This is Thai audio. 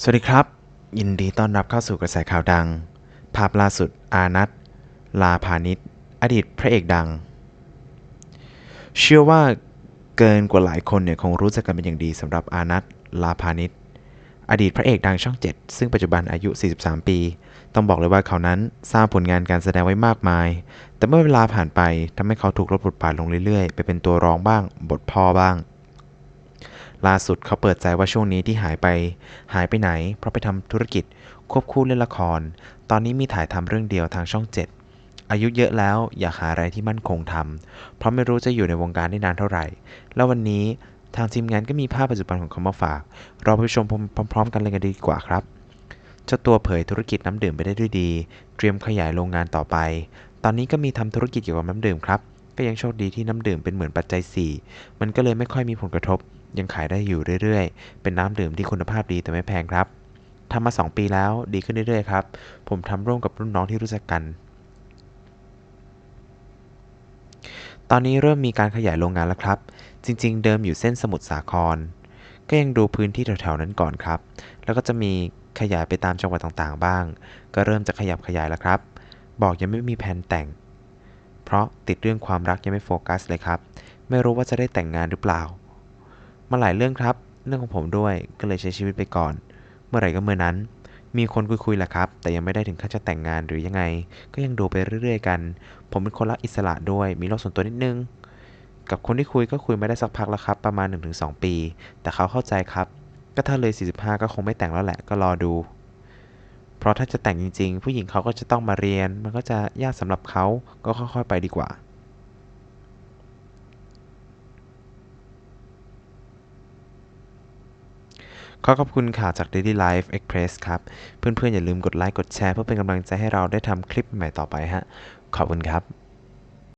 สวัสดีครับ ยินดีต้อนรับเข้าสู่กระแสข่าวดัง ภาพล่าสุดอานัทลาพานิชอดีตพระเอกดัง เชื่อว่าเกินกว่าหลายคนเนี่ยคงรู้จักกันเป็นอย่างดีสำหรับอานัทลาพานิชอดีตพระเอกดังช่อง 7 ซึ่งปัจจุบันอายุ 43 ปี ต้องบอกเลยว่าเขานั้นสร้างผลงานการแสดงไว้มากมาย แต่เมื่อเวลาผ่านไปทำให้เขาถูกลดบทบาทลงเรื่อยๆ ไปเป็นตัวร้องบ้าง บทพ่อบ้าง ล่าสุดเขาเปิดใจว่าช่วงนี้ที่หายไป หายไปไหน เพราะไปทำธุรกิจ ควบคู่เล่นละคร ตอนนี้มีถ่ายทำเรื่องเดียวทางช่อง7อายุเยอะแล้วอยากหาอะไรที่มั่นคงทำเพราะไม่รู้จะอยู่ในวงการได้นานเท่าไหร่ แล้ววันนี้ทางทีมงานก็มีภาพปัจจุบันของเขามาฝาก เราไปชมพร้อม ๆ กันเลยกันดีกว่าครับเจ้าตัวเผยธุรกิจน้ำดื่มไปได้ด้วยดี เตรียมขยายโรงงานต่อไป ตอนนี้ก็มีทำธุรกิจเกี่ยวกับน้ำดื่มครับ ก็ยังโชคดีที่น้ำดื่มเป็นเหมือนปัจจัย 4 มันก็เลยไม่ค่อยมีผลกระทบ ยังขายได้อยู่เรื่อยๆ เป็นน้ำดื่มที่คุณภาพดีแต่ไม่แพงครับทำมา 2 ปีแล้วดีขึ้นเรื่อยๆครับ ผมทำร่วมกับรุ่นน้องที่รู้จักกัน ตอนนี้เริ่มมีการขยายโรงงานแล้วครับ จริง ๆ เดิมอยู่เส้นสมุทรสาคร ก็ยังดูพื้นที่แถวๆนั้นก่อนครับ แล้วก็จะมีขยายไปตามจังหวัดต่างๆ บ้าง ก็เริ่มจะขยับขยายแล้วครับ บอกยังไม่มีแผนแต่ง เพราะติดเรื่องความรักยังไม่โฟกัสเลยครับ ไม่รู้ว่าจะได้แต่งงานหรือเปล่า มาหลายเรื่องครับ เรื่องของผมด้วยก็เลยใช้ชีวิตไปก่อน เมื่อไหร่ก็เมื่อนั้น มีคนคุยๆแหละครับ แต่ยังไม่ได้ถึงขั้นจะแต่งงานหรือยังไง ก็ยังดูไปเรื่อยๆ กัน ผมเป็นคนรักอิสระด้วย มีโลกส่วนตัวนิดนึง กับคนที่คุยก็คุยมาได้สักพักแล้วครับ ประมาณ 1-2 ปี แต่เขาเข้าใจครับ ก็ถ้าเลย 45 ก็คงไม่แต่งแล้วแหละ ก็รอดู ราะถ้าจะแต่งจริง ๆ ผู้หญิงเขาก็จะต้องมาเรียน มันก็จะยากสำหรับเขาก็ค่อยๆไปดีกว่าขอขอบคุณข่าวจาก Daily Life Express ครับ เพื่อนๆ อย่าลืมกดไลค์ กดแชร์ เพื่อเป็นกำลังใจให้เราได้ทำคลิปใหม่ต่อไปฮะ ขอบคุณครับ